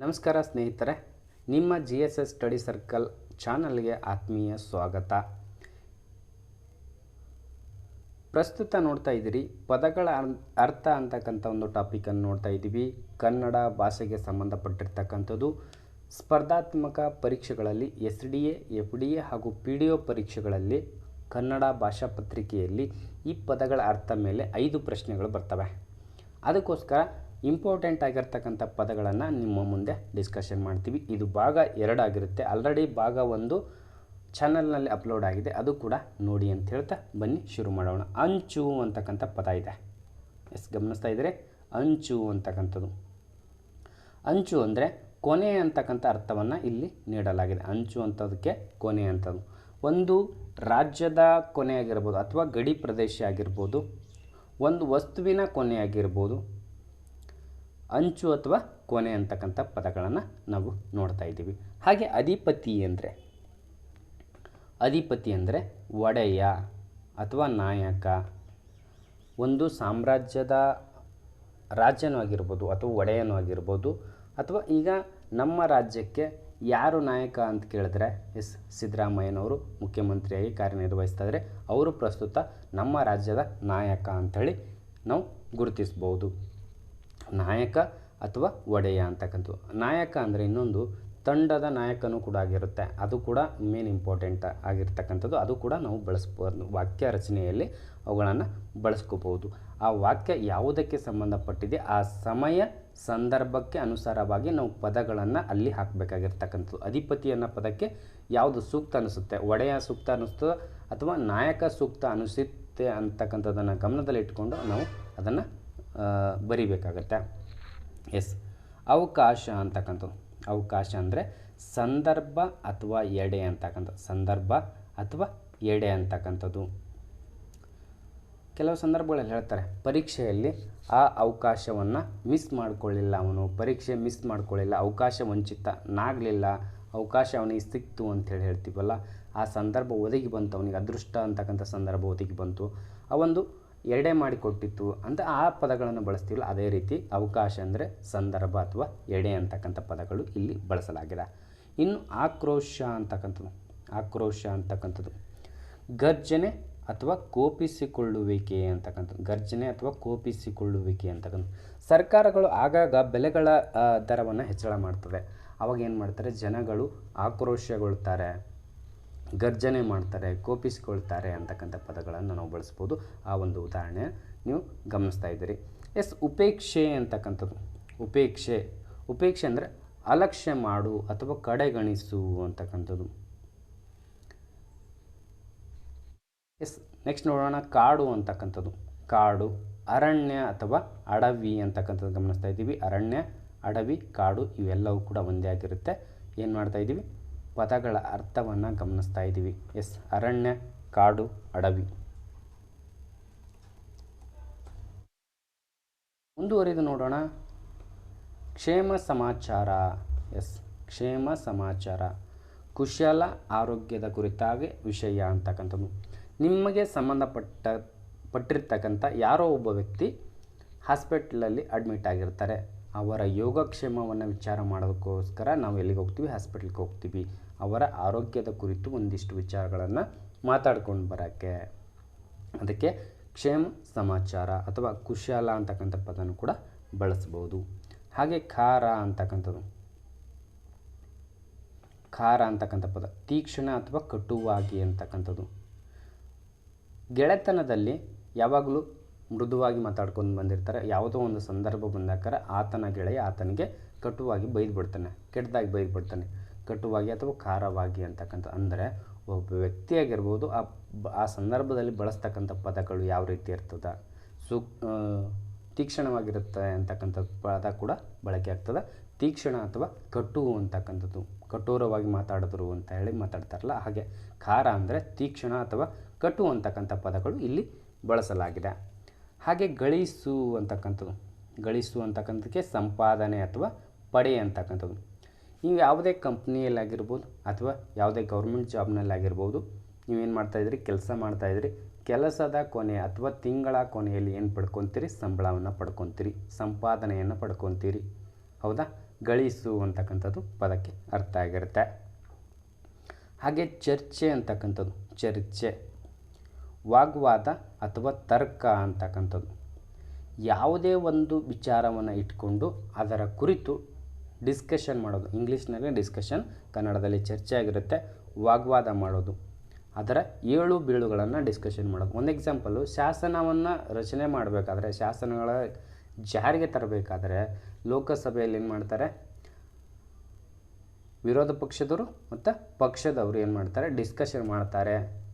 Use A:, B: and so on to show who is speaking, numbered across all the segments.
A: ನಮಸ್ಕಾರ ಸ್ನೇಹಿತರೆ, ನಿಮ್ಮ G S S study circle ಚಾನಲ್ಗೆ ಆತ್ಮೀಯ ಸ್ವಾಗತ. ಪ್ರಸ್ತುತ ನೋಡ್ತಾ ಇದ್ದೀರಿ, ಪದಗಳ ಅರ್- ಅರ್ಥ ಅಂತಕ್ಕಂಥ ಒಂದು ಟಾಪಿಕನ್ನು ನೋಡ್ತಾ ಇದ್ದೀವಿ. ಕನ್ನಡ ಭಾಷೆಗೆ ಸಂಬಂಧಪಟ್ಟಿರ್ತಕ್ಕಂಥದ್ದು ಸ್ಪರ್ಧಾತ್ಮಕ ಪರೀಕ್ಷೆಗಳಲ್ಲಿ, S D A, F D A ಹಾಗೂ ಪಿ ಡಿ ಒ ಪರೀಕ್ಷೆಗಳಲ್ಲಿ ಕನ್ನಡ ಭಾಷಾ ಪತ್ರಿಕೆಯಲ್ಲಿ ಈ ಪದಗಳ ಅರ್ಥ ಮೇಲೆ ಐದು ಪ್ರಶ್ನೆಗಳು ಬರ್ತವೆ. ಅದಕ್ಕೋಸ್ಕರ ಇಂಪಾರ್ಟೆಂಟ್ ಆಗಿರ್ತಕ್ಕಂಥ ಪದಗಳನ್ನು ನಿಮ್ಮ ಮುಂದೆ ಡಿಸ್ಕಷನ್ ಮಾಡ್ತೀವಿ. ಇದು ಭಾಗ ಎರಡಾಗಿರುತ್ತೆ ಆಲ್ರೆಡಿ ಭಾಗ ಒಂದು ಚಾನಲ್ನಲ್ಲಿ ಅಪ್ಲೋಡ್ ಆಗಿದೆ. ಅದು ಕೂಡ ನೋಡಿ ಅಂತ ಹೇಳ್ತಾ ಬನ್ನಿ, ಶುರು ಮಾಡೋಣ. ಅಂಚು ಅಂತಕ್ಕಂಥ ಪದ ಇದೆ. ಎಸ್ ಗಮನಿಸ್ತಾ ಇದ್ದರೆ? ಅಂಚು ಅಂತಕ್ಕಂಥದ್ದು. ಅಂಚು ಅಂದರೆ ಕೊನೆ ಅಂತಕ್ಕಂಥ ಅರ್ಥವನ್ನು ಇಲ್ಲಿ ನೀಡಲಾಗಿದೆ. ಅಂಚು ಅಂತದಕ್ಕೆ ಕೊನೆ ಅಂತದ್ದು. ಒಂದು ರಾಜ್ಯದ ಕೊನೆಯಾಗಿರ್ಬೋದು ಅಥವಾ ಗಡಿ ಪ್ರದೇಶ ಆಗಿರ್ಬೋದು, ಒಂದು ವಸ್ತುವಿನ ಕೊನೆ ಆಗಿರ್ಬೋದು ಅಂಚು ಅಥವಾ ಕೊನೆ ಅಂತಕ್ಕಂಥ ಪದಗಳನ್ನು ನಾವು ನೋಡ್ತಾ ಇದ್ದೀವಿ. ಹಾಗೆ ಅಧಿಪತಿ ಅಂದರೆ? ಅಧಿಪತಿ ಅಂದರೆ ಒಡೆಯ ಅಥವಾ ನಾಯಕ. ಒಂದು ಸಾಮ್ರಾಜ್ಯದ ರಾಜ್ಯನೂ ಆಗಿರ್ಬೋದು ಅಥವಾ ಒಡೆಯನೂ ಆಗಿರ್ಬೋದು ಅಥವಾ ಈಗ ನಮ್ಮ ರಾಜ್ಯಕ್ಕೆ ಯಾರು ನಾಯಕ ಅಂತ ಕೇಳಿದ್ರೆ ಎಸ್ ಸಿದ್ದರಾಮಯ್ಯನವರು ಮುಖ್ಯಮಂತ್ರಿಯಾಗಿ ಕಾರ್ಯನಿರ್ವಹಿಸ್ತಾ ಇದ್ದಾರೆ ಅವರು ಪ್ರಸ್ತುತ ನಮ್ಮ ರಾಜ್ಯದ ನಾಯಕ ಅಂಥೇಳಿ ನಾವು ಗುರುತಿಸ್ಬೋದು. ನಾಯಕ ಅಥವಾ ಒಡೆಯ ಅಂತಕ್ಕಂಥದ್ದು. ನಾಯಕ ಅಂದರೆ ಇನ್ನೊಂದು ತಂಡದ ನಾಯಕನೂ ಕೂಡ ಆಗಿರುತ್ತೆ. ಅದು ಕೂಡ ಮೇನ್ ಇಂಪಾರ್ಟೆಂಟ್ ಆಗಿರ್ತಕ್ಕಂಥದ್ದು. ಅದು ಕೂಡ ನಾವು ಬಳಸ್ಬೋದು ವಾಕ್ಯ ರಚನೆಯಲ್ಲಿ ಅವುಗಳನ್ನು ಬಳಸ್ಕೋಬೋದು ಆ ವಾಕ್ಯ ಯಾವುದಕ್ಕೆ ಸಂಬಂಧಪಟ್ಟಿದೆ? ಆ ಸಮಯ ಸಂದರ್ಭಕ್ಕೆ ಅನುಸಾರವಾಗಿ ನಾವು ಪದಗಳನ್ನು ಅಲ್ಲಿ ಹಾಕಬೇಕಾಗಿರ್ತಕ್ಕಂಥದ್ದು. ಅಧಿಪತಿ ಅನ್ನೋ ಪದಕ್ಕೆ ಯಾವುದು ಸೂಕ್ತ ಅನಿಸುತ್ತೆ? ಒಡೆಯ ಸೂಕ್ತ ಅನ್ನಿಸ್ತೋ ಅಥವಾ ನಾಯಕ ಸೂಕ್ತ ಅನಿಸುತ್ತೆ ಅಂತಕ್ಕಂಥದ್ದನ್ನು ಗಮನದಲ್ಲಿಟ್ಟುಕೊಂಡು ನಾವು ಅದನ್ನು ಬರಿಬೇಕಾಗತ್ತೆ. ಎಸ್. ಅವಕಾಶ ಅಂತಕ್ಕಂಥದ್ದು. ಅವಕಾಶ ಅಂದರೆ ಸಂದರ್ಭ ಅಥವಾ ಎಡೆ ಅಂತಕ್ಕಂಥ ಸಂದರ್ಭ ಅಥವಾ ಎಡೆ ಅಂತಕ್ಕಂಥದ್ದು. ಕೆಲವು ಸಂದರ್ಭಗಳಲ್ಲಿ ಹೇಳ್ತಾರೆ, ಪರೀಕ್ಷೆಯಲ್ಲಿ ಆ ಅವಕಾಶವನ್ನು ಮಿಸ್ ಮಾಡಿಕೊಳ್ಳಿಲ್ಲ ಅವನು. ಪರೀಕ್ಷೆ ಮಿಸ್ ಮಾಡಿಕೊಳ್ಳಿಲ್ಲ, ಅವಕಾಶ ವಂಚಿತ ನಾಗಲಿಲ್ಲ, ಅವಕಾಶ ಅವನಿಗೆ ಸಿಕ್ತು ಅಂತೇಳಿ ಹೇಳ್ತೀವಲ್ಲ, ಆ ಸಂದರ್ಭ ಒದಗಿ ಬಂತು, ಅವನಿಗೆ ಅದೃಷ್ಟ ಅಂತಕ್ಕಂಥ ಸಂದರ್ಭ ಒದಗಿ ಬಂತು. ಆ ಒಂದು ಎರಡೇ ಮಾಡಿಕೊಟ್ಟಿತ್ತು ಅಂತ ಆ ಪದಗಳನ್ನು ಬಳಸ್ತೀವಲ್ಲ, ಅದೇ ರೀತಿ ಅವಕಾಶ ಅಂದರೆ ಸಂದರ್ಭ ಅಥವಾ ಎಡೆ ಅಂತಕ್ಕಂಥ ಪದಗಳು ಇಲ್ಲಿ ಬಳಸಲಾಗಿದೆ. ಇನ್ನು ಆಕ್ರೋಶ ಅಂತಕ್ಕಂಥದ್ದು ಆಕ್ರೋಶ ಅಂತಕ್ಕಂಥದ್ದು. ಗರ್ಜನೆ ಅಥವಾ ಕೋಪಿಸಿಕೊಳ್ಳುವಿಕೆ ಅಂತಕ್ಕಂಥದ್ದು, ಗರ್ಜನೆ ಅಥವಾ ಕೋಪಿಸಿಕೊಳ್ಳುವಿಕೆ ಅಂತಕ್ಕಂಥ ಸರ್ಕಾರಗಳು ಆಗಾಗ ಬೆಲೆಗಳ ದರವನ್ನು ಹೆಚ್ಚಳ ಮಾಡ್ತವೆ. ಅವಾಗ ಏನು ಮಾಡ್ತಾರೆ? ಜನಗಳು ಆಕ್ರೋಶಗೊಳ್ತಾರೆ. ಗರ್ಜನೆ ಮಾಡ್ತಾರೆ, ಕೋಪಿಸಿಕೊಳ್ತಾರೆ ಅಂತಕ್ಕಂಥ ಪದಗಳನ್ನು ನಾವು ಬಳಸ್ಬೋದು. ಆ ಒಂದು ಉದಾಹರಣೆ ನೀವು ಗಮನಿಸ್ತಾ ಇದ್ದೀರಿ. ಎಸ್, ಉಪೇಕ್ಷೆ ಅಂತಕ್ಕಂಥದ್ದು. ಉಪೇಕ್ಷೆ. ಉಪೇಕ್ಷೆ ಅಂದರೆ ಅಲಕ್ಷ್ಯ ಮಾಡು ಅಥವಾ ಕಡೆಗಣಿಸು ಅಂತಕ್ಕಂಥದ್ದು. ಎಸ್, ನೆಕ್ಸ್ಟ್ ನೋಡೋಣ, ಕಾಡು ಅಂತಕ್ಕಂಥದ್ದು. ಕಾಡು, ಅರಣ್ಯ ಅಥವಾ ಅಡವಿ ಅಂತಕ್ಕಂಥದ್ದು ಗಮನಿಸ್ತಾ ಇದ್ದೀವಿ. ಅರಣ್ಯ, ಅಡವಿ, ಕಾಡು ಇವೆಲ್ಲವೂ ಕೂಡ ಒಂದೇ ಆಗಿರುತ್ತೆ. ಏನು ಮಾಡ್ತಾ ಇದ್ದೀವಿ? ಪದಗಳ ಅರ್ಥವನ್ನು ಗಮನಿಸ್ತಾ ಇದ್ದೀವಿ ಎಸ್, ಅರಣ್ಯ, ಕಾಡು, ಅಡವಿ. ಮುಂದುವರಿದು ನೋಡೋಣ. ಕ್ಷೇಮ ಸಮಾಚಾರ. ಎಸ್, ಕ್ಷೇಮ ಸಮಾಚಾರ. ಕುಶಲ ಆರೋಗ್ಯದ ಕುರಿತಾಗಿ ವಿಷಯ ಅಂತಕ್ಕಂಥದ್ದು. ನಿಮಗೆ ಸಂಬಂಧಪಟ್ಟ, ಪಟ್ಟಿರ್ತಕ್ಕಂಥ ಯಾರೋ ಒಬ್ಬ ವ್ಯಕ್ತಿ ಹಾಸ್ಪಿಟ್ಲಲ್ಲಿ ಅಡ್ಮಿಟ್ ಆಗಿರ್ತಾರೆ. ಅವರ ಯೋಗಕ್ಷೇಮವನ್ನು ವಿಚಾರ ಮಾಡೋದಕ್ಕೋಸ್ಕರ ನಾವು ಎಲ್ಲಿಗೆ ಹೋಗ್ತೀವಿ ಹಾಸ್ಪಿಟ್ಲಿಗೆ ಹೋಗ್ತೀವಿ. ಅವರ ಆರೋಗ್ಯದ ಕುರಿತು ಒಂದಿಷ್ಟು ವಿಚಾರಗಳನ್ನು ಮಾತಾಡ್ಕೊಂಡು ಬರೋಕ್ಕೆ. ಅದಕ್ಕೆ ಕ್ಷೇಮ ಸಮಾಚಾರ ಅಥವಾ ಕುಶಲ ಅಂತಕ್ಕಂಥ ಪದನೂ ಕೂಡ ಬಳಸ್ಬೋದು ಹಾಗೆ ಖಾರ ಅಂತಕ್ಕಂಥದ್ದು. ಖಾರ ಅಂತಕ್ಕಂಥ ಪದ. ತೀಕ್ಷ್ಣ ಅಥವಾ ಕಟುವಾಗಿ ಅಂತಕ್ಕಂಥದ್ದು. ಗೆಳೆತನದಲ್ಲಿ ಯಾವಾಗಲೂ ಮೃದುವಾಗಿ ಮಾತಾಡ್ಕೊಂಡು ಬಂದಿರ್ತಾರೆ. ಯಾವುದೋ ಒಂದು ಸಂದರ್ಭ ಬಂದಾಗ ಆತನ ಗೆಳೆಯ ಆತನಿಗೆ ಕಟುವಾಗಿ ಬೈದು ಬಿಡ್ತಾನೆ ಕೆಟ್ಟದಾಗಿ ಬೈದು ಬಿಡ್ತಾನೆ ಕಟುವಾಗಿ ಅಥವಾ ಖಾರವಾಗಿ ಅಂತಕ್ಕಂಥ, ಅಂದರೆ ಒಬ್ಬ ವ್ಯಕ್ತಿಯಾಗಿರ್ಬೋದು ಆ ಆ ಸಂದರ್ಭದಲ್ಲಿ ಬಳಸ್ತಕ್ಕಂಥ ಪದಗಳು ಯಾವ ರೀತಿ ಇರ್ತದೆ? ಸು ತೀಕ್ಷ್ಣವಾಗಿರುತ್ತೆ ಅಂತಕ್ಕಂಥ ಪದ ಕೂಡ ಬಳಕೆ ಆಗ್ತದೆ. ತೀಕ್ಷ್ಣ ಅಥವಾ ಕಟು ಅಂತಕ್ಕಂಥದ್ದು, ಕಠೋರವಾಗಿ ಮಾತಾಡಿದ್ರು ಅಂತ ಹೇಳಿ ಮಾತಾಡ್ತಾರಲ್ಲ, ಹಾಗೆ ಖಾರ ಅಂದರೆ ತೀಕ್ಷ್ಣ ಅಥವಾ ಕಟು ಅಂತಕ್ಕಂಥ ಪದಗಳು ಇಲ್ಲಿ ಬಳಸಲಾಗಿದೆ. ಹಾಗೆ ಗಳಿಸು ಅಂತಕ್ಕಂಥದ್ದು, ಗಳಿಸು ಅಂತಕ್ಕಂಥಕ್ಕೆ ಸಂಪಾದನೆ ಅಥವಾ ಪಡೆ ಅಂತಕ್ಕಂಥದ್ದು. ನೀವು ಯಾವುದೇ ಕಂಪ್ನಿಯಲ್ಲಾಗಿರ್ಬೋದು ಅಥವಾ ಯಾವುದೇ ಗೌರ್ಮೆಂಟ್ ಜಾಬ್ನಲ್ಲಾಗಿರ್ಬೋದು ನೀವೇನು ಮಾಡ್ತಾಯಿದ್ರಿ ಕೆಲಸ ಮಾಡ್ತಾಯಿದ್ರಿ ಕೆಲಸದ ಕೊನೆ ಅಥವಾ ತಿಂಗಳ ಕೊನೆಯಲ್ಲಿ ಏನು ಪಡ್ಕೊತೀರಿ? ಸಂಬಳವನ್ನು ಪಡ್ಕೊತೀರಿ. ಸಂಪಾದನೆಯನ್ನು ಪಡ್ಕೊತೀರಿ. ಹೌದಾ? ಗಳಿಸು ಅಂತಕ್ಕಂಥದ್ದು ಪದಕ್ಕೆ ಅರ್ಥ ಆಗಿರುತ್ತೆ. ಹಾಗೆ ಚರ್ಚೆ ಅಂತಕ್ಕಂಥದ್ದು, ಚರ್ಚೆ. ವಾಗ್ವಾದ ಅಥವಾ ತರ್ಕ ಅಂತಕ್ಕಂಥದ್ದು. ಯಾವುದೇ ಒಂದು ವಿಚಾರವನ್ನು ಇಟ್ಕೊಂಡು ಅದರ ಕುರಿತು ಡಿಸ್ಕಷನ್ ಮಾಡೋದು, ಇಂಗ್ಲೀಷ್ನಲ್ಲಿ ಡಿಸ್ಕಷನ್, ಕನ್ನಡದಲ್ಲಿ ಚರ್ಚೆ ಆಗಿರುತ್ತೆ, ವಾಗ್ವಾದ ಮಾಡೋದು. ಅದರ ಏಳು ಬೀಳುಗಳನ್ನು ಡಿಸ್ಕಷನ್ ಮಾಡೋದು. ಒಂದು ಎಕ್ಸಾಂಪಲು, ಶಾಸನವನ್ನು ರಚನೆ ಮಾಡಬೇಕಾದ್ರೆ, ಶಾಸನಗಳ ಜಾರಿಗೆ ತರಬೇಕಾದ್ರೆ ಲೋಕಸಭೆಯಲ್ಲಿ ಏನು ಮಾಡ್ತಾರೆ? ವಿರೋಧ ಪಕ್ಷದವರು ಮತ್ತು ಪಕ್ಷದವರು ಏನು ಮಾಡ್ತಾರೆ? ಡಿಸ್ಕಷನ್ ಮಾಡ್ತಾರೆ,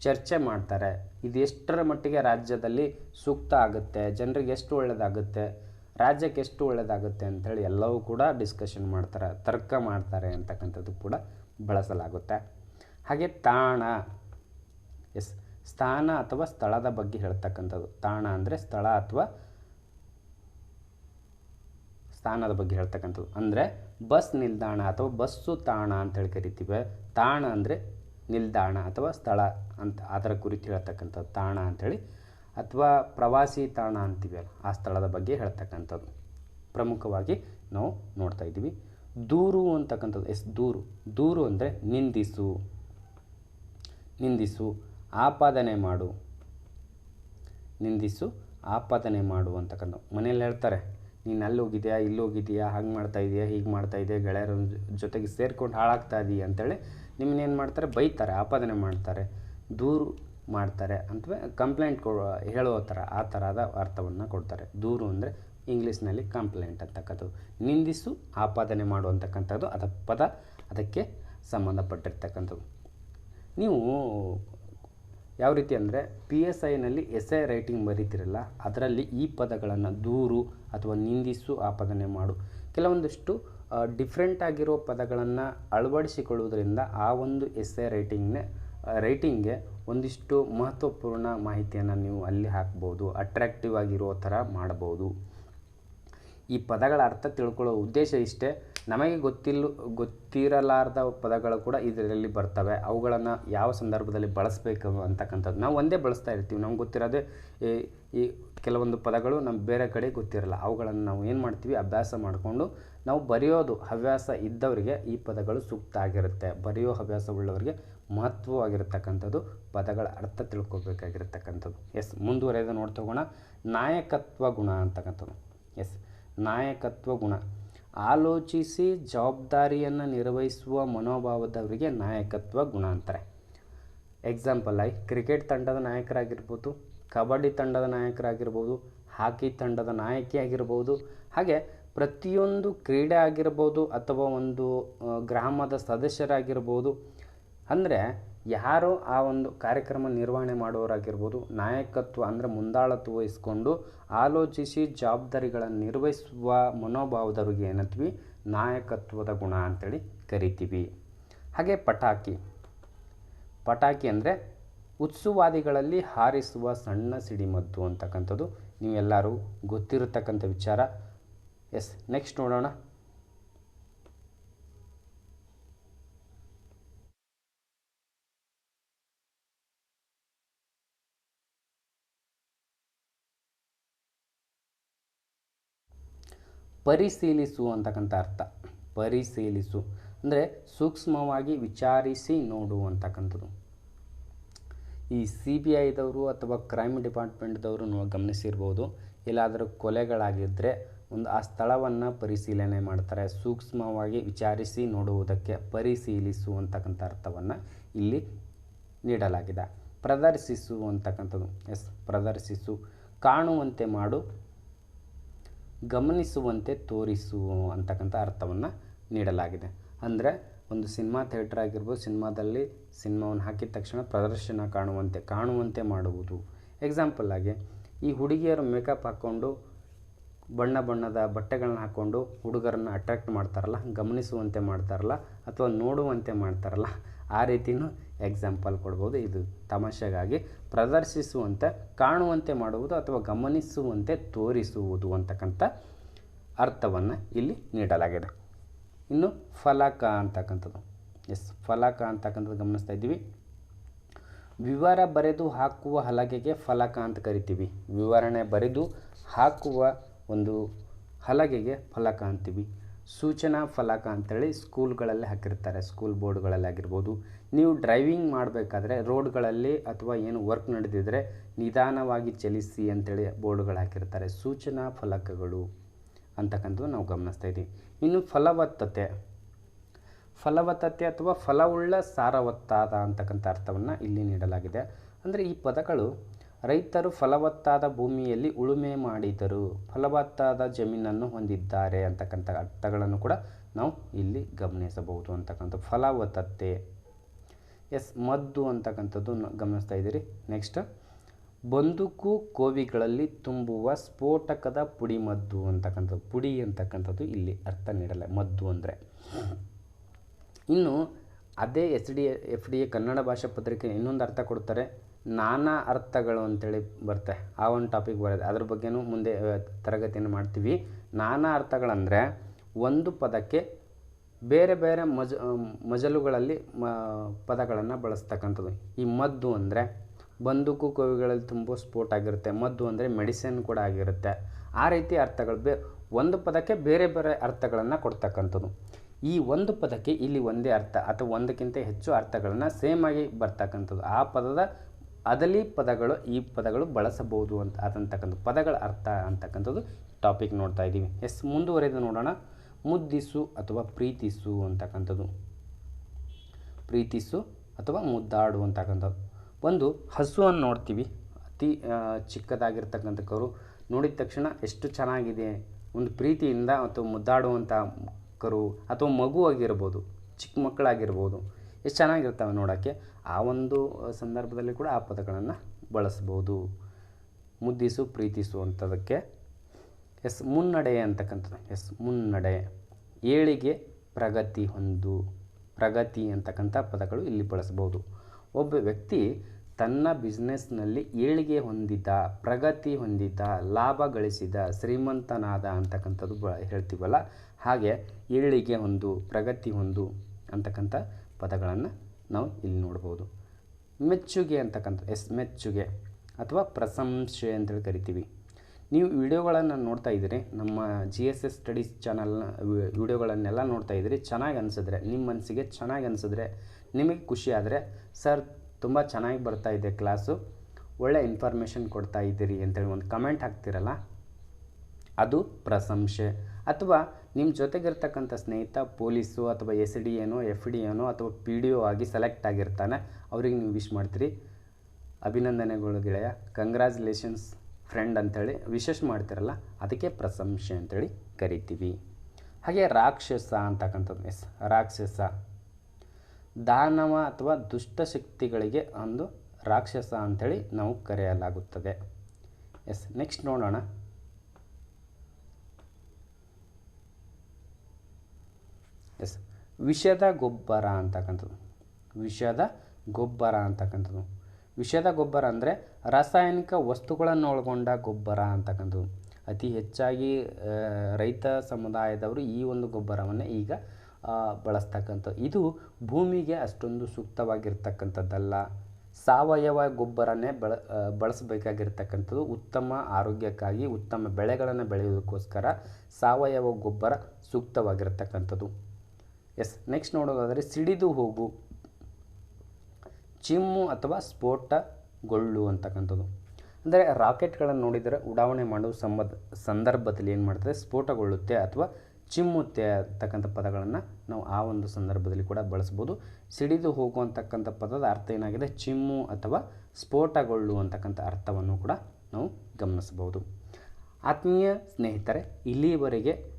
A: ಚರ್ಚೆ ಮಾಡ್ತಾರೆ. ಎಷ್ಟರ ಮಟ್ಟಿಗೆ ರಾಜ್ಯದಲ್ಲಿ ಸೂಕ್ತ ಆಗುತ್ತೆ, ಜನರಿಗೆ ಎಷ್ಟು ಒಳ್ಳೆಯದಾಗುತ್ತೆ ರಾಜ್ಯಕ್ಕೆ ಎಷ್ಟು ಒಳ್ಳೆಯದಾಗುತ್ತೆ ಅಂಥೇಳಿ ಎಲ್ಲವೂ ಕೂಡ ಡಿಸ್ಕಷನ್ ಮಾಡ್ತಾರೆ, ತರ್ಕ ಮಾಡ್ತಾರೆ ಅಂತಕ್ಕಂಥದ್ದು ಕೂಡ ಬಳಸಲಾಗುತ್ತೆ. ಹಾಗೆ ತಾಣ, ಎಸ್, ಸ್ಥಾನ ಅಥವಾ ಸ್ಥಳದ ಬಗ್ಗೆ ಹೇಳ್ತಕ್ಕಂಥದ್ದು. ತಾಣ ಅಂದರೆ ಸ್ಥಳ ಅಥವಾ ಸ್ಥಾನದ ಬಗ್ಗೆ ಹೇಳ್ತಕ್ಕಂಥದ್ದು. ಅಂದರೆ ಬಸ್ ನಿಲ್ದಾಣ ಅಥವಾ ಬಸ್ಸು ತಾಣ ಅಂತೇಳಿ ಕರಿತೀವಿ. ತಾಣ ಅಂದರೆ ನಿಲ್ದಾಣ ಅಥವಾ ಸ್ಥಳ ಅಂತ ಅದರ ಕುರಿತು ಹೇಳ್ತಕ್ಕಂಥದ್ದು ತಾಣ ಅಂಥೇಳಿ ಅಥವಾ ಪ್ರವಾಸಿ ತಾಣ ಅಂತೀವಿ ಅಲ್ಲ, ಆ ಸ್ಥಳದ ಬಗ್ಗೆ ಹೇಳ್ತಕ್ಕಂಥದ್ದು. ಪ್ರಮುಖವಾಗಿ ನಾವು ನೋಡ್ತಾ ಇದ್ದೀವಿ. ದೂರು ಅಂತಕ್ಕಂಥದ್ದು, ಎಸ್, ದೂರು. ದೂರು ಅಂದರೆ ನಿಂದಿಸು. ನಿಂದಿಸು, ಆಪಾದನೆ ಮಾಡು. ನಿಂದಿಸು, ಆಪಾದನೆ ಮಾಡು ಅಂತಕ್ಕಂಥ ಮನೇಲಿ ಹೇಳ್ತಾರೆ, ನೀನು ಅಲ್ಲಿ ಹೋಗಿದೆಯಾ, ಇಲ್ಲಿ ಹೋಗಿದೆಯಾ, ಹಾಗೆ ಮಾಡ್ತಾ ಇದೆಯಾ, ಹೀಗೆ ಮಾಡ್ತಾ ಇದೆಯಾ ಗೆಳೆಯರ ಜೊತೆಗೆ ಸೇರ್ಕೊಂಡು ಹಾಳಾಗ್ತಾ ಇದೀಯ ಅಂತೇಳಿ ನಿಮ್ಮನ್ನೇನು ಮಾಡ್ತಾರೆ, ಬೈತಾರೆ, ಆಪಾದನೆ ಮಾಡ್ತಾರೆ. ದೂರು ಮಾಡ್ತಾರೆ ಅಥವಾ ಕಂಪ್ಲೇಂಟ್ ಕೊ ಹೇಳೋ ಥರ ಆ ಥರದ ಅರ್ಥವನ್ನು ಕೊಡ್ತಾರೆ. ದೂರು ಅಂದರೆ ಇಂಗ್ಲೀಷ್ನಲ್ಲಿ ಕಂಪ್ಲೇಂಟ್ ಅಂತಕ್ಕಂಥದ್ದು. ನಿಂದಿಸು, ಆಪಾದನೆ ಮಾಡು ಅಂತಕ್ಕಂಥದ್ದು, ಅದ ಪದ ಅದಕ್ಕೆ ಸಂಬಂಧಪಟ್ಟಿರ್ತಕ್ಕಂಥದ್ದು. ನೀವು ಯಾವ ರೀತಿ ಅಂದರೆ ಪಿ ಎಸ್ ಐನಲ್ಲಿ ಎಸ್ ಐ ರೈಟಿಂಗ್ ಬರೀತಿರಲ್ಲ, ಅದರಲ್ಲಿ ಈ ಪದಗಳನ್ನು ದೂರು ಅಥವಾ ನಿಂದಿಸು, ಆಪಾದನೆ ಮಾಡು. ಕೆಲವೊಂದಿಷ್ಟು ಡಿಫ್ರೆಂಟ್ ಆಗಿರೋ ಪದಗಳನ್ನು ಅಳವಡಿಸಿಕೊಳ್ಳುವುದರಿಂದ ಆ ಒಂದು ಎಸ್ ಐ ರೈಟಿಂಗ್ನೇ ರೈಟಿಂಗ್ಗೆ ಒಂದಿಷ್ಟು ಮಹತ್ವಪೂರ್ಣ ಮಾಹಿತಿಯನ್ನು ನೀವು ಅಲ್ಲಿ ಹಾಕ್ಬೋದು. ಅಟ್ರ್ಯಾಕ್ಟಿವ್ ಆಗಿರೋ ಥರ ಮಾಡ್ಬೋದು. ಈ ಪದಗಳ ಅರ್ಥ ತಿಳ್ಕೊಳ್ಳೋ ಉದ್ದೇಶ ಇಷ್ಟೇ. ನಮಗೆ ಗೊತ್ತಿಲ್ಲ ಗೊತ್ತಿರಲಾರದ ಪದಗಳು ಕೂಡ ಇದರಲ್ಲಿ ಬರ್ತವೆ. ಅವುಗಳನ್ನು ಯಾವ ಸಂದರ್ಭದಲ್ಲಿ ಬಳಸಬೇಕು ಅಂತಕ್ಕಂಥದ್ದು ನಾವು ಒಂದೇ ಬಳಸ್ತಾ ಇರ್ತೀವಿ. ನಮ್ಗೆ ಗೊತ್ತಿರೋದೇ ಈ ಕೆಲವೊಂದು ಪದಗಳು ನಮ್ಮ ಬೇರೆ ಕಡೆ ಗೊತ್ತಿರಲ್ಲ. ಅವುಗಳನ್ನು ನಾವು ಏನು ಮಾಡ್ತೀವಿ? ಅಭ್ಯಾಸ ಮಾಡಿಕೊಂಡು ನಾವು ಬರೆಯೋದು ಹವ್ಯಾಸ ಇದ್ದವರಿಗೆ ಈ ಪದಗಳು ಸೂಕ್ತ ಆಗಿರುತ್ತೆ. ಬರೆಯೋ ಹವ್ಯಾಸ ಉಳ್ಳವರಿಗೆ ಮಹತ್ವವಾಗಿರತಕ್ಕಂಥದ್ದು, ಪದಗಳ ಅರ್ಥ ತಿಳ್ಕೊಬೇಕಾಗಿರತಕ್ಕಂಥದ್ದು. ಎಸ್, ಮುಂದುವರೆದು ನೋಡ್ತಗೋಣ ನಾಯಕತ್ವ ಗುಣ ಅಂತಕ್ಕಂಥದ್ದು. ಎಸ್, ನಾಯಕತ್ವ ಗುಣ. ಆಲೋಚಿಸಿ ಜವಾಬ್ದಾರಿಯನ್ನು ನಿರ್ವಹಿಸುವ ಮನೋಭಾವದವರಿಗೆ ನಾಯಕತ್ವ ಗುಣ ಅಂತಾರೆ. ಎಕ್ಸಾಂಪಲ್ ಆಗಿ ಕ್ರಿಕೆಟ್ ತಂಡದ ನಾಯಕರಾಗಿರ್ಬೋದು, ಕಬಡ್ಡಿ ತಂಡದ ನಾಯಕರಾಗಿರ್ಬೋದು, ಹಾಕಿ ತಂಡದ ನಾಯಕಿ ಆಗಿರ್ಬೋದು, ಹಾಗೆ ಪ್ರತಿಯೊಂದು ಕ್ರೀಡೆ ಆಗಿರ್ಬೋದು ಅಥವಾ ಒಂದು ಗ್ರಾಮದ ಸದಸ್ಯರಾಗಿರ್ಬೋದು ಅಂದರೆ ಯಾರು ಆ ಒಂದು ಕಾರ್ಯಕ್ರಮ ನಿರ್ವಹಣೆ ಮಾಡುವವರಾಗಿರ್ಬೋದು, ನಾಯಕತ್ವ ಅಂದರೆ ಮುಂದಾಳತ್ವ ವಹಿಸ್ಕೊಂಡು ಆಲೋಚಿಸಿ ಜವಾಬ್ದಾರಿಗಳನ್ನು ನಿರ್ವಹಿಸುವ ಮನೋಭಾವದವ್ರಿಗೆ ಏನಂತೀವಿ? ನಾಯಕತ್ವದ ಗುಣ ಅಂತೇಳಿ ಕರಿತೀವಿ. ಹಾಗೆ ಪಟಾಕಿ. ಪಟಾಕಿ ಅಂದರೆ ಉತ್ಸುವಾದಿಗಳಲ್ಲಿ ಹಾರಿಸುವ ಸಣ್ಣ ಸಿಡಿಮದ್ದು ಅಂತಕ್ಕಂಥದ್ದು. ನೀವೆಲ್ಲರೂ ಗೊತ್ತಿರತಕ್ಕಂಥ ವಿಚಾರ. ಎಸ್ ನೆಕ್ಸ್ಟ್ ನೋಡೋಣ. ಪರಿಶೀಲಿಸು ಅಂತಕ್ಕಂಥ ಅರ್ಥ. ಪರಿಶೀಲಿಸು. ಅಂದರೆ ಸೂಕ್ಷ್ಮವಾಗಿ ವಿಚಾರಿಸಿ ನೋಡು ಅಂತಕ್ಕಂಥದ್ದು. ಈ ಸಿ ಬಿ ಐದವರು ಅಥವಾ ಕ್ರೈಮ್ ಡಿಪಾರ್ಟ್ಮೆಂಟ್ದವರು ಗಮನಿಸಿರ್ಬೋದು. ಎಲ್ಲಾದರೂ ಕೊಲೆಗಳಾಗಿದ್ದರೆ ಒಂದು ಆ ಸ್ಥಳವನ್ನು ಪರಿಶೀಲನೆ ಮಾಡ್ತಾರೆ. ಸೂಕ್ಷ್ಮವಾಗಿ ವಿಚಾರಿಸಿ ನೋಡುವುದಕ್ಕೆ ಪರಿಶೀಲಿಸು ಅಂತಕ್ಕಂಥ ಅರ್ಥವನ್ನು ಇಲ್ಲಿ ನೀಡಲಾಗಿದೆ. ಪ್ರದರ್ಶಿಸು ಅಂತಕ್ಕಂಥದ್ದು. ಎಸ್, ಪ್ರದರ್ಶಿಸು. ಕಾಣುವಂತೆ ಮಾಡು. ಗಮನಿಸುವಂತೆ ತೋರಿಸು ಅಂತಕ್ಕಂಥ ಅರ್ಥವನ್ನು ನೀಡಲಾಗಿದೆ. ಅಂದರೆ ಒಂದು ಸಿನಿಮಾ ಥಿಯೇಟ್ರ್ ಆಗಿರ್ಬೋದು, ಸಿನಿಮಾದಲ್ಲಿ ಸಿನಿಮಾವನ್ನು ಹಾಕಿದ ತಕ್ಷಣ ಪ್ರದರ್ಶನ ಕಾಣುವಂತೆ ಕಾಣುವಂತೆ ಮಾಡುವುದು. ಎಕ್ಸಾಂಪಲ್ ಆಗಿ, ಈ ಹುಡುಗಿಯರು ಮೇಕಪ್ ಹಾಕ್ಕೊಂಡು, ಬಣ್ಣ ಬಣ್ಣದ ಬಟ್ಟೆಗಳನ್ನ ಹಾಕ್ಕೊಂಡು ಹುಡುಗರನ್ನು ಅಟ್ರ್ಯಾಕ್ಟ್ ಮಾಡ್ತಾರಲ್ಲ, ಗಮನಿಸುವಂತೆ ಮಾಡ್ತಾರಲ್ಲ, ಅಥವಾ ನೋಡುವಂತೆ ಮಾಡ್ತಾರಲ್ಲ ಆ ರೀತಿಯೂ ಎಕ್ಸಾಂಪಲ್ ಕೊಡ್ಬೋದು. ಇದು ತಮಾಷೆಗಾಗಿ ಪ್ರದರ್ಶಿಸುವಂತೆ, ಕಾಣುವಂತೆ ಮಾಡುವುದು ಅಥವಾ ಗಮನಿಸುವಂತೆ ತೋರಿಸುವುದು ಅಂತಕ್ಕಂಥ ಅರ್ಥವನ್ನು ಇಲ್ಲಿ ನೀಡಲಾಗಿದೆ. ಇನ್ನು ಫಲಕ ಅಂತಕ್ಕಂಥದ್ದು. ಎಸ್ ಫಲಕ ಅಂತಕ್ಕಂಥದ್ದು ಗಮನಿಸ್ತಾ ಇದ್ದೀವಿ. ವಿವರ ಬರೆದು ಹಾಕುವ ಹಲಗೆಗೆ ಫಲಕ ಅಂತ ಕರಿತೀವಿ. ವಿವರಣೆ ಬರೆದು ಹಾಕುವ ಒಂದು ಹಲಗೆಗೆ ಫಲಕ ಅಂತೀವಿ. ಸೂಚನಾ ಫಲಕ ಅಂತೇಳಿ ಸ್ಕೂಲ್ಗಳಲ್ಲಿ ಹಾಕಿರ್ತಾರೆ. ಸ್ಕೂಲ್ ಬೋರ್ಡ್ಗಳಲ್ಲಿ ಆಗಿರ್ಬೋದು. ನೀವು ಡ್ರೈವಿಂಗ್ ಮಾಡಬೇಕಾದ್ರೆ ರೋಡ್ಗಳಲ್ಲಿ ಅಥವಾ ಏನು ವರ್ಕ್ ನಡೆದಿದ್ರೆ ನಿಧಾನವಾಗಿ ಚಲಿಸಿ ಅಂತೇಳಿ ಬೋರ್ಡ್ಗಳು ಹಾಕಿರ್ತಾರೆ. ಸೂಚನಾ ಫಲಕಗಳು ಅಂತಕ್ಕಂಥದ್ದು ನಾವು ಗಮನಿಸ್ತಾ ಇದ್ದೀವಿ. ಇನ್ನು ಫಲವತ್ತತೆ. ಫಲವತ್ತತೆ ಅಥವಾ ಫಲವುಳ್ಳ ಸಾರವತ್ತಾದ ಅಂತಕ್ಕಂಥ ಅರ್ಥವನ್ನು ಇಲ್ಲಿ ನೀಡಲಾಗಿದೆ. ಅಂದರೆ ಈ ಪದಗಳು ರೈತರು ಫಲವತ್ತಾದ ಭೂಮಿಯಲ್ಲಿ ಉಳುಮೆ ಮಾಡಿದರು, ಫಲವತ್ತಾದ ಜಮೀನನ್ನು ಹೊಂದಿದ್ದಾರೆ ಅಂತಕ್ಕಂಥ ಅರ್ಥಗಳನ್ನು ಕೂಡ ನಾವು ಇಲ್ಲಿ ಗಮನಿಸಬಹುದು ಅಂತಕ್ಕಂಥ ಫಲವತ್ತತೆ. ಎಸ್, ಮದ್ದು ಅಂತಕ್ಕಂಥದ್ದು ಗಮನಿಸ್ತಾ ಇದ್ದೀರಿ. ನೆಕ್ಸ್ಟ್, ಬಂದೂಕು ಕೋವಿಗಳಲ್ಲಿ ತುಂಬುವ ಸ್ಫೋಟಕದ ಪುಡಿ ಮದ್ದು ಅಂತಕ್ಕಂಥದ್ದು. ಪುಡಿ ಅಂತಕ್ಕಂಥದ್ದು ಇಲ್ಲಿ ಅರ್ಥ ನೀಡಲ್ಲ. ಮದ್ದು ಅಂದರೆ. ಇನ್ನು, ಅದೇ S D F D A Kannada ಭಾಷಾ ಪತ್ರಿಕೆ ಇನ್ನೊಂದು ಅರ್ಥ ಕೊಡ್ತಾರೆ. ನಾನಾ ಅರ್ಥಗಳು ಅಂತೇಳಿ ಬರುತ್ತೆ. ಆ ಒಂದು ಟಾಪಿಕ್ ಬರುತ್ತೆ. ಅದ್ರ ಬಗ್ಗೆನೂ ಮುಂದೆ ತರಗತಿಯನ್ನು ಮಾಡ್ತೀವಿ. ನಾನಾ ಅರ್ಥಗಳಂದರೆ ಒಂದು ಪದಕ್ಕೆ ಬೇರೆ ಬೇರೆ ಮಜ ಮಜಲುಗಳಲ್ಲಿ ಮ, ಪದಗಳನ್ನು ಬಳಸ್ತಕ್ಕಂಥದ್ದು. ಈ ಮದ್ದು ಅಂದರೆ ಬಂದೂಕು ಕೋವಿಗಳಲ್ಲಿ ತುಂಬ ಸ್ಪೋರ್ಟ್ ಆಗಿರುತ್ತೆ. ಮದ್ದು ಅಂದರೆ ಮೆಡಿಸಿನ್ ಕೂಡ ಆಗಿರುತ್ತೆ. ಆ ರೀತಿ ಅರ್ಥಗಳು ಬೇ, ಒಂದು ಪದಕ್ಕೆ ಬೇರೆ ಬೇರೆ ಅರ್ಥಗಳನ್ನು ಕೊಡ್ತಕ್ಕಂಥದ್ದು. ಈ ಒಂದು ಪದಕ್ಕೆ ಇಲ್ಲಿ ಒಂದೇ ಅರ್ಥ ಅಥವಾ ಒಂದಕ್ಕಿಂತ ಹೆಚ್ಚು ಅರ್ಥಗಳನ್ನು ಸೇಮ್ ಆಗಿ ಬರ್ತಕ್ಕಂಥದ್ದು. ಆ ಪದದ ಅದಲಿ ಪದಗಳು ಈ ಪದಗಳು ಬಳಸಬಹುದು ಅಂತ ಆದಂತಕ್ಕಂಥ ಪದಗಳ ಅರ್ಥ ಅಂತಕ್ಕಂಥದ್ದು ಟಾಪಿಕ್ ನೋಡ್ತಾ ಇದ್ದೀವಿ. ಎಸ್ ಮುಂದುವರೆದು ನೋಡೋಣ. ಮುದ್ದಿಸು ಅಥವಾ ಪ್ರೀತಿಸು ಅಂತಕ್ಕಂಥದ್ದು. ಪ್ರೀತಿಸು ಅಥವಾ ಮುದ್ದಾಡು ಅಂತಕ್ಕಂಥದ್ದು. ಒಂದು ಹಸುವನ್ನು ನೋಡ್ತೀವಿ. ಅತಿ ಆ, ಚಿಕ್ಕದಾಗಿರ್ತಕ್ಕಂಥ ಕರು ನೋಡಿದ ತಕ್ಷಣ ಎಷ್ಟು ಚೆನ್ನಾಗಿದೆ. ಒಂದು ಪ್ರೀತಿಯಿಂದ ಅಥವಾ ಮುದ್ದಾಡುವಂಥ ಕರು ಅಥವಾ ಮಗು ಆಗಿರ್ಬೋದು ಚಿಕ್ಕ ಮಕ್ಕಳಾಗಿರ್ಬೋದು ಎಷ್ಟು ಚೆನ್ನಾಗಿರ್ತವೆ ನೋಡೋಕ್ಕೆ? ಆ ಒಂದು ಸಂದರ್ಭದಲ್ಲಿ ಕೂಡ ಆ ಪದಗಳನ್ನು ಬಳಸ್ಬೋದು. ಮುದ್ದಿಸು, ಪ್ರೀತಿಸು ಅಂಥದಕ್ಕೆ ಎಸ್ ಮುನ್ನಡೆ ಅಂತಕ್ಕಂಥದ್ದು. ಎಸ್ ಮುನ್ನಡೆ. ಏಳಿಗೆ ಪ್ರಗತಿ ಹೊಂದು, ಪ್ರಗತಿ ಅಂತಕ್ಕಂಥ ಪದಗಳು ಇಲ್ಲಿ ಬಳಸ್ಬೋದು. ಒಬ್ಬ ವ್ಯಕ್ತಿ ತನ್ನ ಬಿಸ್ನೆಸ್ನಲ್ಲಿ ಏಳಿಗೆ ಹೊಂದಿದ ಪ್ರಗತಿ ಹೊಂದಿದ ಲಾಭ ಗಳಿಸಿದ, ಶ್ರೀಮಂತನಾದ ಅಂತಕ್ಕಂಥದ್ದು ಬ, ಹೇಳ್ತೀವಲ್ಲ? ಹಾಗೆ ಏಳಿಗೆ ಹೊಂದು, ಪ್ರಗತಿ ಹೊಂದು ಅಂತಕ್ಕಂಥ ಪದಗಳನ್ನು ನಾವು ಇಲ್ಲಿ ನೋಡ್ಬೋದು. ಮೆಚ್ಚುಗೆ ಅಂತಕ್ಕಂಥ, ಎಸ್, ಮೆಚ್ಚುಗೆ ಅಥವಾ ಪ್ರಶಂಸೆ ಅಂತೇಳಿ ಕರಿತೀವಿ. ನೀವು ವಿಡಿಯೋಗಳನ್ನು ನೋಡ್ತಾ ಇದ್ದೀರಿ, ನಮ್ಮ ಜಿ ಎಸ್ ಎಸ್ ಸ್ಟಡೀಸ್ ಚಾನಲ್ನ ವಿಡಿಯೋಗಳನ್ನೆಲ್ಲ ನೋಡ್ತಾ ಇದ್ದೀರಿ, ಚೆನ್ನಾಗಿ ಅನಿಸಿದ್ರೆ, ನಿಮ್ಮ ಮನಸ್ಸಿಗೆ ಚೆನ್ನಾಗಿ ಅನಿಸಿದ್ರೆ, ನಿಮಗೆ ಖುಷಿ ಆದರೆ, ಸರ್, ತುಂಬ ಚೆನ್ನಾಗಿ ಬರ್ತಾ ಇದೆ ಕ್ಲಾಸು ಒಳ್ಳೆ ಇನ್ಫಾರ್ಮೇಷನ್ ಕೊಡ್ತಾ ಇದ್ದೀರಿ ಅಂತೇಳಿ ಒಂದು ಕಮೆಂಟ್ ಹಾಕ್ತಿರಲ್ಲ ಅದು ಪ್ರಶಂಸೆ. ಅಥವಾ ನಿಮ್ಮ ಜೊತೆಗಿರ್ತಕ್ಕಂಥ ಸ್ನೇಹಿತ, ಪೊಲೀಸು ಅಥವಾ ಎಸ್ ಡಿ ಏನೋ ಎಫ್ ಡಿ ಏನೋ ಅಥವಾ ಪಿ ಡಿ ಒ ಆಗಿ ಸೆಲೆಕ್ಟ್ ಆಗಿರ್ತಾನೆ, ಅವ್ರಿಗೆ ನೀವು ವಿಶ್ ಮಾಡ್ತೀರಿ. ಅಭಿನಂದನೆಗಳು ಗೆಳೆಯ. ಕಂಗ್ರ್ಯಾಚುಲೇಷನ್ಸ್ ಫ್ರೆಂಡ್ ಅಂತೇಳಿ ವಿಶೇಷ ಮಾಡ್ತಿರಲ್ಲ, ಅದಕ್ಕೆ ಪ್ರಶಂಸೆ ಅಂತೇಳಿ ಕರಿತೀವಿ. ಹಾಗೆ ರಾಕ್ಷಸ ಅಂತಕ್ಕಂಥದ್ದು, ಎಸ್, ರಾಕ್ಷಸ. ದಾನವ ಅಥವಾ ದುಷ್ಟಶಕ್ತಿಗಳಿಗೆ ಒಂದು ರಾಕ್ಷಸ ಅಂಥೇಳಿ ನಾವು ಕರೆಯಲಾಗುತ್ತದೆ. ಎಸ್, ನೆಕ್ಸ್ಟ್ ನೋಡೋಣ. ಎಸ್. ವಿಷದ ಗೊಬ್ಬರ ಅಂತಕ್ಕಂಥದ್ದು. ವಿಷದ ಗೊಬ್ಬರ ಅಂತಕ್ಕಂಥದ್ದು. ವಿಷದ ಗೊಬ್ಬರ ಅಂದರೆ ರಾಸಾಯನಿಕ ವಸ್ತುಗಳನ್ನು ಒಳಗೊಂಡ ಗೊಬ್ಬರ ಅಂತಕ್ಕಂಥದ್ದು. ಅತಿ ಹೆಚ್ಚಾಗಿ ರೈತ ಸಮುದಾಯದವರು ಈ ಒಂದು ಗೊಬ್ಬರವನ್ನು ಈಗ ಬಳಸ್ತಕ್ಕಂಥ ಇದು ಭೂಮಿಗೆ ಅಷ್ಟೊಂದು ಸೂಕ್ತವಾಗಿರ್ತಕ್ಕಂಥದ್ದಲ್ಲ. ಸಾವಯವ ಗೊಬ್ಬರನೇ ಬಳ ಬಳಸಬೇಕಾಗಿರ್ತಕ್ಕಂಥದ್ದು. ಉತ್ತಮ ಆರೋಗ್ಯಕ್ಕಾಗಿ, ಉತ್ತಮ ಬೆಳೆಗಳನ್ನು ಬೆಳೆಯೋದಕ್ಕೋಸ್ಕರ ಸಾವಯವ ಗೊಬ್ಬರ ಸೂಕ್ತವಾಗಿರ್ತಕ್ಕಂಥದ್ದು. ಎಸ್ ನೆಕ್ಸ್ಟ್ ನೋಡೋದಾದರೆ ಸಿಡಿದು ಹೋಗು. ಚಿಮ್ಮು ಅಥವಾ ಸ್ಫೋಟಗೊಳ್ಳು ಅಂತಕ್ಕಂಥದ್ದು. ಅಂದರೆ ರಾಕೆಟ್ಗಳನ್ನು ನೋಡಿದರೆ ಉಡಾವಣೆ ಮಾಡುವ ಸಂಬಂಧ ಸಂದರ್ಭದಲ್ಲಿ ಏನು ಮಾಡ್ತದೆ? ಸ್ಫೋಟಗೊಳ್ಳುತ್ತೆ ಅಥವಾ ಚಿಮ್ಮುತ್ತೆ ಅಂತಕ್ಕಂಥ ಪದಗಳನ್ನು ನಾವು ಆ ಒಂದು ಸಂದರ್ಭದಲ್ಲಿ ಕೂಡ ಬಳಸ್ಬೋದು. ಸಿಡಿದು ಹೋಗು ಅಂತಕ್ಕಂಥ ಪದದ ಅರ್ಥ ಏನಾಗಿದೆ? ಚಿಮ್ಮು ಅಥವಾ ಸ್ಫೋಟಗೊಳ್ಳು ಅಂತಕ್ಕಂಥ ಅರ್ಥವನ್ನು ಕೂಡ ನಾವು ಗಮನಿಸಬಹುದು. ಆತ್ಮೀಯ ಸ್ನೇಹಿತರೆ ಇಲ್ಲಿಯವರೆಗೆ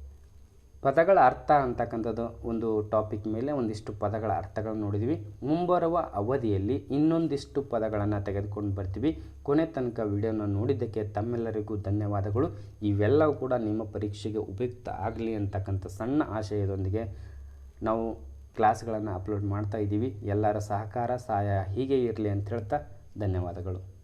A: ಪದಗಳ ಅರ್ಥ ಅಂತಕ್ಕಂಥದ್ದು ಒಂದು ಟಾಪಿಕ್ ಮೇಲೆ ಒಂದಿಷ್ಟು ಪದಗಳ ಅರ್ಥಗಳನ್ನು ನೋಡಿದ್ವಿ. ಮುಂಬರುವ ಅವಧಿಯಲ್ಲಿ ಇನ್ನೊಂದಿಷ್ಟು ಪದಗಳನ್ನು ತೆಗೆದುಕೊಂಡು ಬರ್ತೀವಿ. ಕೊನೆ ತನಕ ವಿಡಿಯೋನ ನೋಡಿದ್ದಕ್ಕೆ ತಮ್ಮೆಲ್ಲರಿಗೂ ಧನ್ಯವಾದಗಳು. ಇವೆಲ್ಲವೂ ಕೂಡ ನಿಮ್ಮ ಪರೀಕ್ಷೆಗೆ ಉಪಯುಕ್ತ ಆಗಲಿ ಅಂತಕ್ಕಂಥ ಸಣ್ಣ ಆಶಯದೊಂದಿಗೆ ನಾವು ಕ್ಲಾಸ್ಗಳನ್ನು ಅಪ್ಲೋಡ್ ಮಾಡ್ತಾ ಇದ್ದೀವಿ. ಎಲ್ಲರ ಸಹಕಾರ, ಸಹಾಯ ಹೀಗೆ ಇರಲಿ ಅಂತ ಹೇಳ್ತಾ ಧನ್ಯವಾದಗಳು.